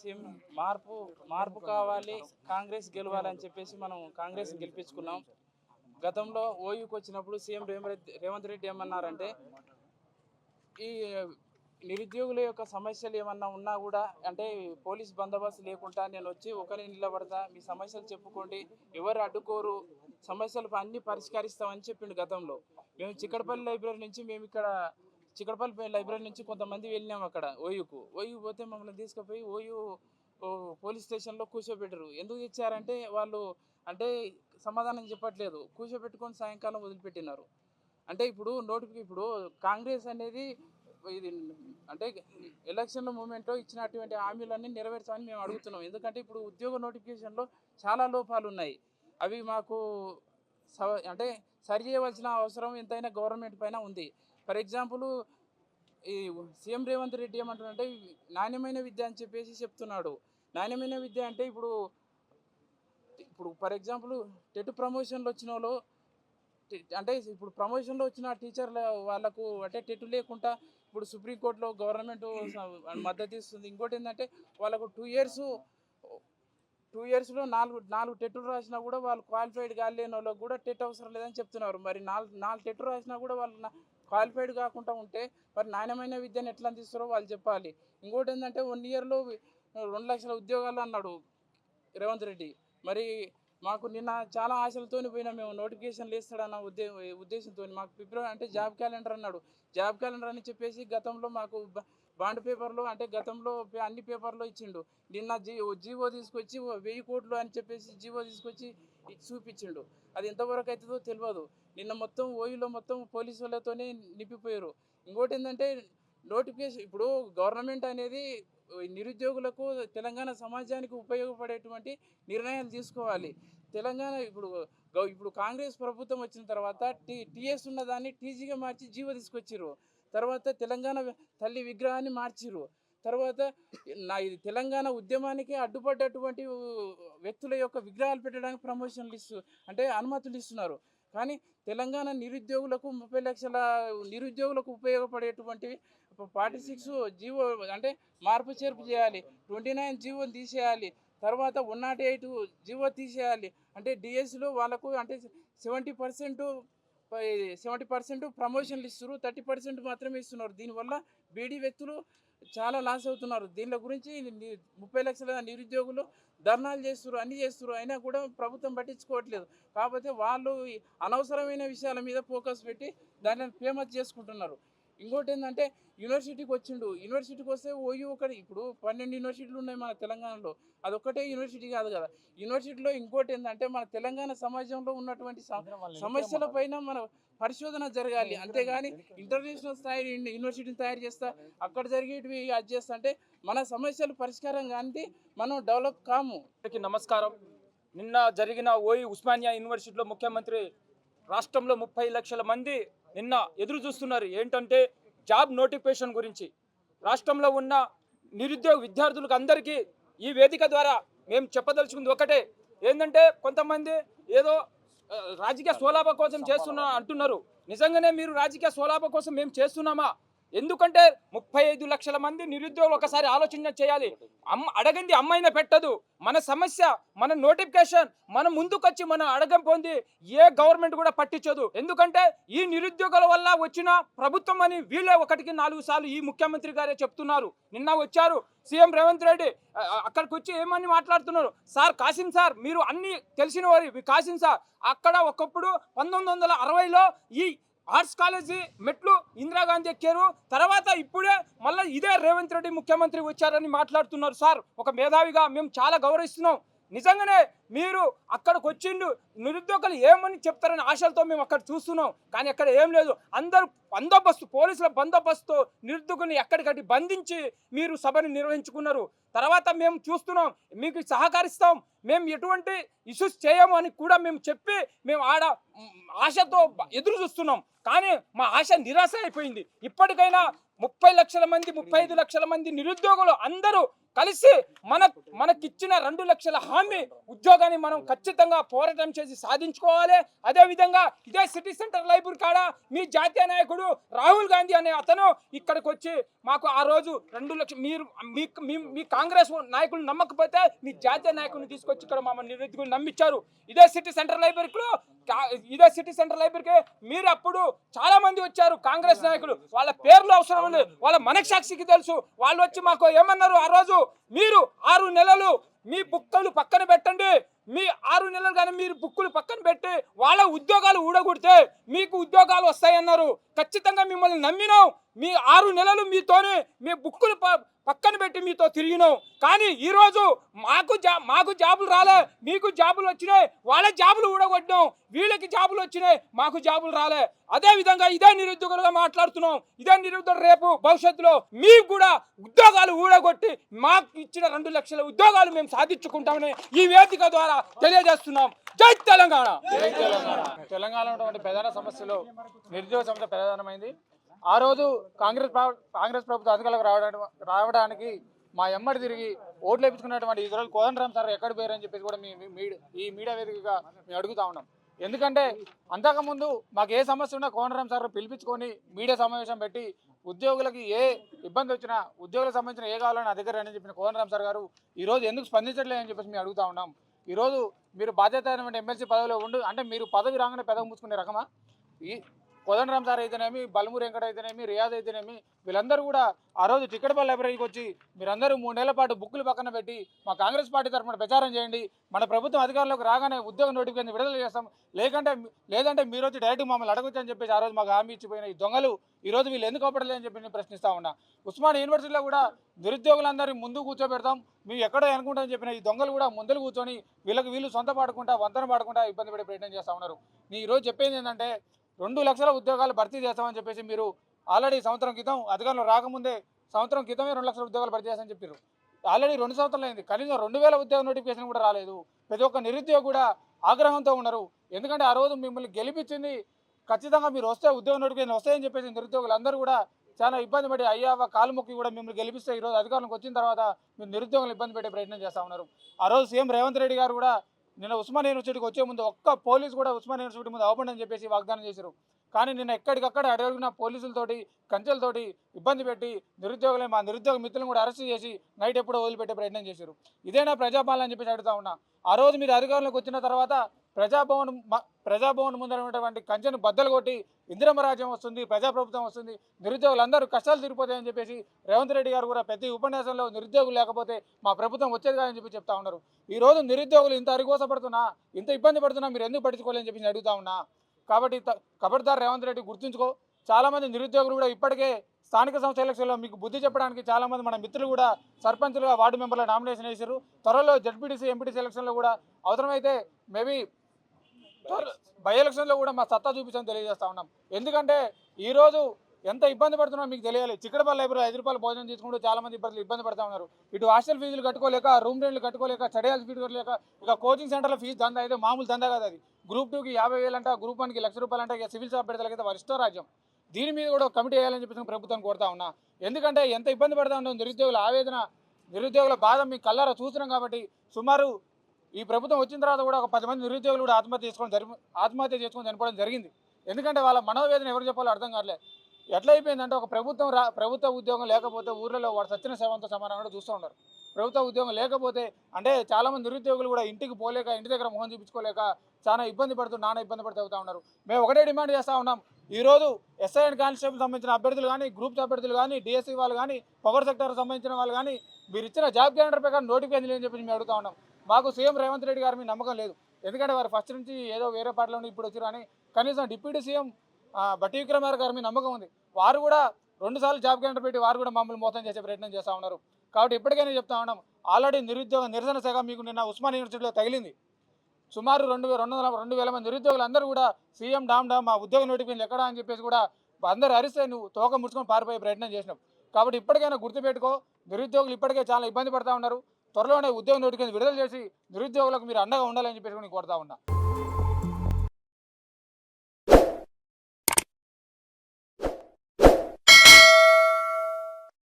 CM మార్పు మార్పు కావాలి కాంగ్రెస్ గెలవాలని చెప్పేసి మనం కాంగ్రెస్ గెలిపించుకున్నాం. గతంలో ఓయూకి వచ్చినప్పుడు సీఎం రేవంత్ రేవంత్ రెడ్డి ఏమన్నారంటే ఈ నిరుద్యోగుల యొక్క సమస్యలు ఏమన్నా ఉన్నా కూడా అంటే పోలీస్ బందోబస్తు లేకుండా నేను వచ్చి ఒకరిని నిలబడతా మీ సమస్యలు చెప్పుకోండి ఎవరు అడ్డుకోరు సమస్యలు అన్ని పరిష్కరిస్తామని చెప్పిండు గతంలో. మేము చిక్కడపల్లి లైబ్రరీ నుంచి మేము ఇక్కడ చిక్కడపల్లి లైబ్రరీ నుంచి కొంతమంది వెళ్ళినాం అక్కడ ఓయూకు. ఓయూ పోతే మమ్మల్ని తీసుకుపోయి ఓయూ పోలీస్ స్టేషన్లో కూర్చోబెట్టరు. ఎందుకు ఇచ్చారంటే వాళ్ళు అంటే సమాధానం చెప్పట్లేదు. కూర్చోబెట్టుకొని సాయంకాలం వదిలిపెట్టినారు. అంటే ఇప్పుడు నోటిఫికే ఇప్పుడు కాంగ్రెస్ అనేది ఇది అంటే ఎలక్షన్ల మూమెంట్లో ఇచ్చినటువంటి హామీలన్నీ నెరవేర్చాలని మేము అడుగుతున్నాం. ఎందుకంటే ఇప్పుడు ఉద్యోగ నోటిఫికేషన్లో చాలా లోపాలు ఉన్నాయి. అవి మాకు సవ- అంటే సరి చేయవలసిన అవసరం ఎంతైనా గవర్నమెంట్ పైన ఉంది. ఫర్ ఎగ్జాంపుల్ ఈ సీఎం రేవంత్ రెడ్డి ఏమంటున్నారంటే నాణ్యమైన విద్య అని చెప్పేసి చెప్తున్నాడు. నాణ్యమైన విద్య అంటే ఇప్పుడు ఇప్పుడు ఫర్ ఎగ్జాంపుల్ టెట్ ప్రమోషన్లు వచ్చిన వాళ్ళు అంటే ఇప్పుడు ప్రమోషన్లో వచ్చిన టీచర్ల వాళ్ళకు అంటే టెట్ లేకుండా ఇప్పుడు సుప్రీంకోర్టులో గవర్నమెంట్ మద్దతు ఇస్తుంది. ఇంకోటి ఏంటంటే వాళ్ళకు టూ ఇయర్స్ టూ ఇయర్స్లో నాలుగు నాలుగు టెట్లు రాసినా కూడా వాళ్ళు క్వాలిఫైడ్ కాలేని వాళ్ళకి కూడా టెట్ అవసరం లేదని చెప్తున్నారు. మరి నాలుగు నాలుగు టెట్లు రాసినా కూడా వాళ్ళు క్వాలిఫైడ్ కాకుండా ఉంటే మరి నాణ్యమైన విద్యను ఎట్లా అందిస్తారో వాళ్ళు చెప్పాలి. ఇంకోటి ఏంటంటే వన్ ఇయర్లో రెండు లక్షల ఉద్యోగాలు అన్నాడు రేవంత్ రెడ్డి. మరి మాకు నిన్న చాలా ఆశలతో పోయినా మేము. నోటిఫికేషన్లు ఇస్తాడన్న ఉద్దే ఉద్దేశంతో మాకు ఫిబ్రవరి అంటే జాబ్ క్యాలెండర్ అన్నాడు. జాబ్ క్యాలెండర్ అని చెప్పేసి గతంలో మాకు బాండ్ పేపర్లో అంటే గతంలో అన్ని పేపర్లో ఇచ్చిండు. నిన్న జీ జీవో తీసుకొచ్చి వెయ్యి కోట్లు అని చెప్పేసి జీవో తీసుకొచ్చి చూపించిండు. అది ఎంతవరకు అవుతుందో తెలియదు నిన్న మొత్తం ఓయూలో మొత్తం పోలీసు వాళ్ళతోనే నింపిపోయారు. ఇంకోటి ఏంటంటే నోటిఫికేషన్ ఇప్పుడు గవర్నమెంట్ అనేది నిరుద్యోగులకు తెలంగాణ సమాజానికి ఉపయోగపడేటువంటి నిర్ణయాలు తీసుకోవాలి. తెలంగాణ ఇప్పుడు ఇప్పుడు కాంగ్రెస్ ప్రభుత్వం వచ్చిన తర్వాత టీ టీఎస్ ఉన్న దాన్ని టీజీగా మార్చి జీవో తీసుకొచ్చారు తర్వాత తెలంగాణ తల్లి విగ్రహాన్ని మార్చిర్రు. తర్వాత నా ఇది తెలంగాణ ఉద్యమానికి అడ్డుపడ్డటువంటి వ్యక్తుల యొక్క విగ్రహాలు పెట్టడానికి ప్రమోషన్లు ఇస్తు అంటే అనుమతులు ఇస్తున్నారు. కానీ తెలంగాణ నిరుద్యోగులకు ముప్పై లక్షల నిరుద్యోగులకు ఉపయోగపడేటువంటి ఫార్టీ సిక్స్ జీవో అంటే మార్పు చేర్పు చేయాలి. ట్వంటీ నైన్ జీవో తీసేయాలి. తర్వాత వన్ నాట్ ఎయిట్ జీవో తీసేయాలి. అంటే డిఎస్సిలో వాళ్ళకు అంటే సెవెంటీ పర్సెంట్ సెవెంటీ పర్సెంట్ ప్రమోషన్లు ఇస్తున్నారు. థర్టీ పర్సెంట్ మాత్రమే ఇస్తున్నారు. దీనివల్ల బీడీ వ్యక్తులు చాలా లాస్ అవుతున్నారు. దీని గురించి ముప్పై లక్షల నిరుద్యోగులు ధర్నాలు చేస్తున్నారు. అన్ని చేస్తున్నారు. అయినా కూడా ప్రభుత్వం పట్టించుకోవట్లేదు. కాకపోతే వాళ్ళు అనవసరమైన విషయాల మీద ఫోకస్ పెట్టి దాన్ని ఫేమస్ చేసుకుంటున్నారు. ఇంకోటి ఏంటంటే యూనివర్సిటీకి వచ్చిండు యూనివర్సిటీకి వస్తే ఓయూ ఒకటి ఇప్పుడు పన్నెండు యూనివర్సిటీలు ఉన్నాయి మన తెలంగాణలో. అదొక్కటే యూనివర్సిటీ కాదు కదా. యూనివర్సిటీలో ఇంకోటి ఏంటంటే మన తెలంగాణ సమాజంలో ఉన్నటువంటి సమ- సమస్యల పైన మన పరిశోధన జరగాలి. అంతేగాని ఇంటర్నేషనల్ స్థాయి యూని- యూనివర్సిటీని తయారు చేస్తా అక్కడ జరిగేటివి అది చేస్తా అంటే మన సమస్యలు పరిష్కారం కానీ మనం డెవలప్ కాము. నమస్కారం. నిన్న జరిగిన ఓయి ఉస్మానియా యూనివర్సిటీలో ముఖ్యమంత్రి రాష్ట్రంలో ముప్పై లక్షల మంది నిన్న ఎదురు చూస్తున్నారు. ఏంటంటే జాబ్ నోటిఫికేషన్ గురించి. రాష్ట్రంలో ఉన్న నిరుద్యోగ విద్యార్థులకు అందరికీ ఈ వేదిక ద్వారా మేము చెప్పదలుచుకుంది ఒకటే. ఏంటంటే కొంతమంది ఏదో రాజకీయ స్వలాభ కోసం చేస్తున్నా అంటున్నారు. నిజంగానే మీరు రాజకీయ స్వలాభ కోసం మేము చేస్తున్నామా? ఎందుకంటే ముప్పై ఐదు లక్షల మంది నిరుద్యోగులు ఒకసారి ఆలోచన చేయాలి. అమ్మ అడగంది అమ్మాయిన పెట్టదు. మన సమస్య మన నోటిఫికేషన్ మన ముందుకొచ్చి మనం అడగం పొంది ఏ గవర్నమెంట్ కూడా పట్టించదు. ఎందుకంటే ఈ నిరుద్యోగుల వల్ల వచ్చిన ప్రభుత్వం అని వీళ్ళే ఒకటికి నాలుగు సార్లు ఈ ముఖ్యమంత్రి గారే చెప్తున్నారు. నిన్న వచ్చారు సీఎం రేవంత్ రెడ్డి. అక్కడికి వచ్చి ఏమని మాట్లాడుతున్నారు? సార్ కాసిం సార్ మీరు అన్ని తెలిసిన వారి కాసిం సార్. అక్కడ ఒకప్పుడు పంతొమ్మిది వందల అరవైలో ఈ ఆర్ట్స్ కాలేజీ మెట్లు ఇందిరాగాంధీ ఎక్కారు. తర్వాత ఇప్పుడే మళ్ళీ ఇదే రేవంత్ రెడ్డి ముఖ్యమంత్రి వచ్చారని మాట్లాడుతున్నారు సార్. ఒక మేధావిగా మేము చాలా గౌరవిస్తున్నాం. నిజంగానే మీరు అక్కడికి వచ్చిండు నిరుద్యోగులు ఏమని చెప్తారని ఆశలతో మేము అక్కడ చూస్తున్నాం. కానీ అక్కడ ఏం లేదు. అందరూ బందోబస్తు పోలీసుల బందోబస్తు నిరుద్యోగుల్ని ఎక్కడికట్టి బంధించి మీరు సభను నిర్వహించుకున్నారు. తర్వాత మేము చూస్తున్నాం మీకు సహకరిస్తాం మేము ఎటువంటి ఇష్యూస్ చేయము అని కూడా మేము చెప్పి మేము ఆడ ఆశతో ఎదురు చూస్తున్నాం. కానీ మా ఆశ నిరాశ అయిపోయింది. ఇప్పటికైనా ముప్పై లక్షల మంది ముప్పై ఐదు లక్షల మంది నిరుద్యోగులు అందరూ కలిసి మన మనకిచ్చిన రెండు లక్షల హామీ ఉద్యోగాన్ని మనం ఖచ్చితంగా పోరాటం చేసి సాధించుకోవాలి. అదేవిధంగా ఇదే సిటీ సెంటర్ లైబ్రరీ కాడ మీ జాతీయ నాయకుడు రాహుల్ గాంధీ అనే అతను ఇక్కడికి వచ్చి మాకు ఆ రోజు రెండు లక్ష మీరు మీ మీ- కాంగ్రెస్ నాయకులు నమ్మకపోతే మీ జాతీయ నాయకుడిని తీసుకొచ్చి ఇక్కడ మమ్మల్ని నిరుద్యోగులు నమ్మించారు. ఇదే సిటీ సెంటర్ లైబ్రరీలో ఇదే సిటీ సెంటర్ లైబ్రరీకి మీరు అప్పుడు చాలా మంది వచ్చారు కాంగ్రెస్ నాయకులు. వాళ్ళ పేర్లు అవసరం ఉంది. వాళ్ళ మనసాక్షికి తెలుసు. వాళ్ళు వచ్చి మాకు ఏమన్నారు? ఆ రోజు మీరు ఆరు నెలలు మీ బుక్కలు పక్కన పెట్టండి. మీ ఆరు నెలలు కానీ మీరు బుక్కులు పక్కన పెట్టి వాళ్ళ ఉద్యోగాలు ఊడగొడితే మీకు ఉద్యోగాలు వస్తాయన్నారు. ఖచ్చితంగా మిమ్మల్ని నమ్మినాం. మీ ఆరు నెలలు మీతోనే మీ బుక్కులు ప- పక్కన పెట్టి మీతో తిరిగినాం. కానీ ఈరోజు మాకు జా మాకు జాబులు రాలే. మీకు జాబులు వచ్చినాయి. వాళ్ళ జాబులు ఊడగొట్టినాం. వీళ్ళకి జాబులు వచ్చినాయి. మాకు జాబులు రాలే. అదే విధంగా ఇదే నిరుద్యోగులుగా మాట్లాడుతున్నాం. ఇదే నిరుద్యోగులు రేపు భవిష్యత్తులో మీకు కూడా ఉద్యోగాలు ఊడగొట్టి మాకు ఇచ్చిన రెండు లక్షల ఉద్యోగాలు మేము సాధించుకుంటామని ఈ వేదిక ద్వారా తెలియజేస్తున్నాం. జై తెలంగాణ! తెలంగాణ. ఉన్నటువంటి ప్రధాన సమస్యలు నిరుద్యోగ సమస్య ప్రధానమైంది. ఆ రోజు కాంగ్రెస్ కాంగ్రెస్ ప్రభుత్వం అధికారులకు రావడానికి రావడానికి మా ఎమ్మడి తిరిగి ఓట్లు వేపించుకున్నటువంటి ఈ కోదండరామ్ సార్ ఎక్కడ పోయారని చెప్పేసి కూడా మీ మీడి- ఈ మీడియా వేదికగా మేము అడుగుతా ఉన్నాం. ఎందుకంటే అంతకుముందు మాకు ఏ సమస్య ఉన్నా కోనరామ్ సార్ పిలిపించుకొని మీడియా సమావేశం పెట్టి ఉద్యోగులకి ఏ ఇబ్బంది వచ్చినా ఉద్యోగులకు సంబంధించిన ఏ కావాలని నా దగ్గర అని చెప్పిన కోదండరామ్ సార్ గారు ఈరోజు ఎందుకు స్పందించట్లేదని చెప్పేసి మేము అడుగుతా ఉన్నాం. ఈరోజు మీరు బాధ్యత అయినటువంటి ఎమ్మెల్సీ పదవిలో ఉండు అంటే మీరు పదవి రాగానే పెదవి మూసుకునే రకమా? ఈ కోదండరామ్ సార్ అయితేనేమి బలమూరి వెంకట అయితేనేమి రియాజ్ అయితేనేమి వీళ్ళందరూ కూడా ఆ రోజు టికెట్పల్లి లైబ్రరీకి వచ్చి మీరందరూ మూడు నెలల పాటు బుక్కులు పక్కన పెట్టి మా కాంగ్రెస్ పార్టీ తరఫున ప్రచారం చేయండి. మన ప్రభుత్వం అధికారంలోకి రాగానే ఉద్యోగ నోటిఫికేషన్ విడుదల చేస్తాం. లేకంటే లేదంటే మీరు వచ్చి డైరెక్ట్ మమ్మల్ని అడగొచ్చని అని చెప్పేసి ఆ రోజు మాకు హామీ ఇచ్చిపోయిన ఈ దొంగలు ఈ రోజు వీళ్ళు ఎందుకు అని చెప్పి నేను ప్రశ్నిస్తా ఉన్నా. ఉస్మాన్ యూనివర్సిటీలో కూడా నిరుద్యోగులందరినీ ముందు కూర్చోబెడతాం. మేము ఎక్కడో అనుకుంటామని చెప్పిన ఈ దొంగలు కూడా ముందలు కూర్చొని వీళ్ళకి వీళ్ళు సొంత పాడుకుంటా వంతన పాడుకుంటా ఇబ్బంది పడే ప్రయత్నం చేస్తూ ఉన్నారు. నేను ఈరోజు చెప్పేది ఏంటంటే రెండు లక్షల ఉద్యోగాలు భర్తీ చేస్తామని చెప్పేసి మీరు ఆల్రెడీ సంవత్సరం క్రితం అధికారంలో రాకముందే సంవత్సరం క్రితమే రెండు లక్షల ఉద్యోగాలు భర్తీ చేస్తామని చెప్పారు ఆల్రెడీ రెండు సంవత్సరాలు అయింది. కనీసం రెండు వేల ఉద్యోగ నోటిఫికేషన్ కూడా రాలేదు. ప్రతి ఒక్క నిరుద్యోగి కూడా ఆగ్రహంతో ఉన్నారు. ఎందుకంటే ఆ రోజు మిమ్మల్ని గెలిపించింది ఖచ్చితంగా మీరు వస్తే ఉద్యోగ నోటిఫికేషన్ వస్తాయని చెప్పేసి నిరుద్యోగులు అందరూ కూడా చాలా ఇబ్బంది పడి అయ్యావ కాలు మొక్కి కూడా మిమ్మల్ని గెలిపిస్తే ఈరోజు అధికారంలోకి వచ్చిన తర్వాత మీరు నిరుద్యోగులు ఇబ్బంది పెట్టే ప్రయత్నం చేస్తూ ఉన్నారు. ఆ రోజు సీఎం రేవంత్ రెడ్డి గారు కూడా నిన్న ఉస్మాన్ యూనివర్సిటీకి వచ్చే ముందు ఒక్క పోలీస్ కూడా ఉస్మాన్ యూనివర్సిటీ ముందు అవ్వకుండా అని చెప్పేసి వాగ్దానం చేశారు. కానీ నిన్న ఎక్కడికక్కడ అడగడిగిన పోలీసులతోటి కంచెలతోటి ఇబ్బంది పెట్టి నిరుద్యోగులు మా నిరుద్యోగ మిత్రులను కూడా అరెస్ట్ చేసి నైట్ ఎప్పుడో వదిలిపెట్టే ప్రయత్నం చేశారు. ఇదేనా ప్రజాపాలన అని చెప్పేసి అడుగుతా ఉన్నా. ఆ రోజు మీరు అధికారంలోకి వచ్చిన తర్వాత ప్రజాభవన్ ప్రజాభవన్ ముందర ఉన్నటువంటి కంచెను బద్దలు కొట్టి ఇందిరమ్మ రాజ్యం వస్తుంది ప్రజాప్రభుత్వం వస్తుంది. నిరుద్యోగులందరూ కష్టాలు తీరిపోతాయని చెప్పేసి రేవంత్ రెడ్డి గారు కూడా ప్రతి ఉపన్యాసంలో నిరుద్యోగులు లేకపోతే మా ప్రభుత్వం వచ్చేది కాదని చెప్పి చెప్తా ఉన్నారు. ఈరోజు నిరుద్యోగులు ఇంత అరిగోసపడుతున్నా ఇంత ఇబ్బంది పడుతున్నా మీరు ఎందుకు పట్టించుకోలేని చెప్పి అడుగుతా ఉన్నా. కాబట్టి త- కబడ్దార్ రేవంత్ రెడ్డి గుర్తుంచుకో చాలామంది నిరుద్యోగులు కూడా ఇప్పటికే స్థానిక సంస్థ ఎలక్షన్లో మీకు బుద్ధి చెప్పడానికి చాలామంది మన మిత్రులు కూడా సర్పంచులుగా వార్డు మెంబర్ల నామినేషన్ వేశారు. త్వరలో జడ్పీటీసీ ఎంపీటీసీ ఎలక్షన్లో కూడా అవసరమైతే మేబీ బై ఎలక్షన్లో కూడా మా సత్తా చూపించని తెలియజేస్తా ఉన్నాం. ఎందుకంటే ఈరోజు ఎంత ఇబ్బంది పడుతున్నా మీకు తెలియాలి. చిక్కడపల్లి లైబ్రరీ ఐదు రూపాయలు భోజనం తీసుకుంటూ చాలా మంది ఇబ్బందులు ఇబ్బంది పడతా ఉన్నారు. ఇటు హాస్టల్ ఫీజులు కట్టుకోలేక రూమ్ రెంట్లు కట్టుకోలేక స్టడీహాల్ ఫీజు కట్టలేక ఇక కోచింగ్ సెంటర్ల ఫీజు దందా అయితే మామూలు దందా కదా అది. గ్రూప్ టూకి యాభై వేలు అంట గ్రూప్ వన్కి లక్ష రూపాయలు అంటే సివిల్ స్టాఫ్ పెడతలకైతే వరిష్ట రాజ్యం. దీని మీద కూడా కమిటీ వేయాలని చెప్పేసి ప్రభుత్వం కోరుతా ఉన్నా. ఎందుకంటే ఎంత ఇబ్బంది పడతా ఉన్నాం నిరుద్యోగుల ఆవేదన నిరుద్యోగుల బాధ మీ కళ్ళారా చూస్తున్నాం కాబట్టి సుమారు ఈ ప్రభుత్వం వచ్చిన తర్వాత కూడా ఒక పది మంది నిరుద్యోగులు కూడా ఆత్మహత్య చేసుకోవడం జరి ఆత్మహత్య చేసుకొని చనిపోవడం జరిగింది. ఎందుకంటే వాళ్ళ మనోవేదన ఎవరు చెప్పాలో అర్థం కావట్లే. ఎట్లా అయిపోయిందంటే ఒక ప్రభుత్వం రా ప్రభుత్వ ఉద్యోగం లేకపోతే ఊర్లలో వాడు సచ్చిన సేవంతో సమానంగా చూస్తూ ఉన్నారు. ప్రభుత్వ ఉద్యోగం లేకపోతే అంటే చాలామంది నిరుద్యోగులు కూడా ఇంటికి పోలేక ఇంటి దగ్గర మొహం చూపించుకోలేక చాలా ఇబ్బంది పడుతూ నానా ఇబ్బంది పడుతూ అవుతా ఉన్నారు. మేము ఒకటే డిమాండ్ చేస్తూ ఉన్నాం. ఈరోజు ఎస్ఐ అండ్ కానిస్టేబుల్ సంబంధించిన అభ్యర్థులు కానీ గ్రూప్స్ అభ్యర్థులు కానీ డిఎస్సీ వాళ్ళు కానీ పవర్ సెక్టర్ సంబంధించిన వాళ్ళు కానీ మీరు ఇచ్చిన జాబ్ క్యాలెండర్ ప్రకారం నోటిఫికేషన్ లేని చెప్పి మేము అడుగుతా ఉన్నాం. మాకు సీఎం రేవంత్ రెడ్డి గారి మీద నమ్మకం లేదు. ఎందుకంటే వారు ఫస్ట్ నుంచి ఏదో వేరే పార్టీలో ఇప్పుడు వచ్చారు అని కనీసం డిప్యూటీ సీఎం బట్టి విక్రమార్ గారి మీద నమ్మకం ఉంది. వారు కూడా రెండుసార్లు జాబ్ క్యాండర్ పెట్టి వారు కూడా మమ్మల్ని మోసం చేసే ప్రయత్నం చేస్తూ ఉన్నారు. కాబట్టి ఇప్పటికైనా చెప్తా ఉన్నాం ఆల్రెడీ నిరుద్యోగ నిరసన శాఖ మీకు నిన్న ఉస్మాన్ యూనివర్సిటీలో తగిలింది. సుమారు రెండు వేల రెండు వందల రెండు వేల మంది నిరుద్యోగులు అందరూ కూడా సీఎం డామ్ డామ్ మా ఉద్యోగ నోటిఫికేషన్ ఎక్కడా అని చెప్పేసి కూడా అందరూ అరిస్తే నువ్వు తోక ముడుచుకొని పారిపోయే ప్రయత్నం చేసినావు కాబట్టి ఇప్పటికైనా గుర్తుపెట్టుకో నిరుద్యోగులు ఇప్పటికే చాలా ఇబ్బంది పడుతూ ఉన్నారు. త్వరలోనే ఉద్యోగ నోటిఫికేషన్ విడుదల చేసి నిరుద్యోగులకు మీరు అండగా ఉండాలని చెప్పేసి నేను కోరుతా ఉన్నా.